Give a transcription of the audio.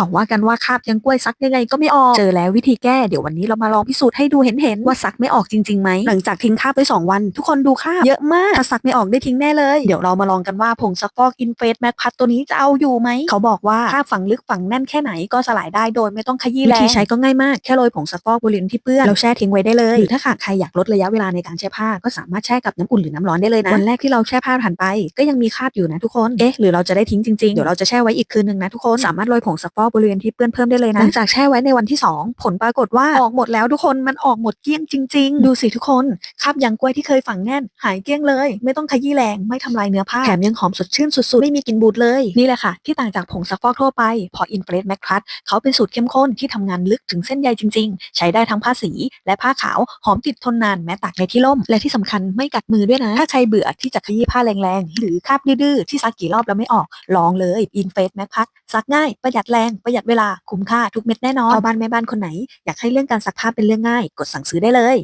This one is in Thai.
เขาว่ากันว่าคาบยังกล้วยซักยังไงก็ไม่ออกเจอแล้ววิธีแก้เดี๋ยววันนี้เรามาลองพิสูจน์ให้ดูเห็นเห็นๆว่าซักไม่ออกจริงๆไหมหลังจากทิ้งคาบไปสองวัน ทุกคนดูคาบเยอะมากถ้าซักไม่ออกได้ทิ้งแน่เลย เดี๋ยวเรามาลองกันว่าผงซักฟอกอินเฟสแม็กพัดตัวนี้จะเอาอยู่ไหมเขาบอกว่าคาบฝังลึกฝังแน่นแค่ไหนก็สลายได้โดยไม่ต้องขยี้แรงวิธีใช้ก็ง่ายมากแค่โรยผงซักฟอกบริเวณที่เปื้อนแล้วแช่ทิ้งไว้ได้เลยหรือถ้าหากใครอยากลดระยะเวลาในการแช่ผ้าก็สามารถแช่กับน้ำอุ่นหรือน้ำร้อนได้เลยนะวันแรกที่เราแช่ผ้าผ่านไป ก็ยังมีคราบอยู่นะทุกคนเอ๊ะหรือเราจะได้ทิ้งจริงๆเดี๋ยวเราจะแช่ไว้อีกคืนนึงนะทุกคนสามารถโรยผงซักฟอกบริเวณที่เปื้อนเพิ่มได้เลยนะหลังจากแช่ไว้ในวันที่ 2 ผลปรากฏว่าออกหมดแล้วทุกคนมันออกหมดเกลี้ยงจริง ๆ ดูสิทุกคนคราบยางกล้วยที่เคยฝังแน่น หายเกลี้ยงเลย ไม่ต้องขยี้แรงไม่ทำลายเนื้อผ้าแถมยังหอมสดชื่นสุดๆ ไม่มีกลิ่นบูดเลยนี่แหละค่ะ ที่ต่างจากผงซักฟอกทั่วไปพออินเฟรสแมคพลัสเขาเป็นสูตรเข้มข้นที่ทำงานลึกถึงเส้นใยจริง ๆ ใช้ได้ทั้งผ้าสี และผ้าขาวหอมติดทนนานแม้ตากในที่ร่ม และที่สำคัญไม่กัดมือด้วยนะถ้าใครเบื่อที่จะขยี้ผ้าแรงๆหรือคราบดื้อๆที่ซักกี่รอบแล้วไม่ออกลองเลยอินเฟสแม็กพัด ซักง่าย ประหยัดแรง ประหยัดเวลา คุ้มค่าทุกเม็ดแน่นอนพ่อบ้านแม่บ้านคนไหน อยากให้เรื่องการซักผ้าเป็นเรื่องง่าย กดสั่งซื้อได้เลย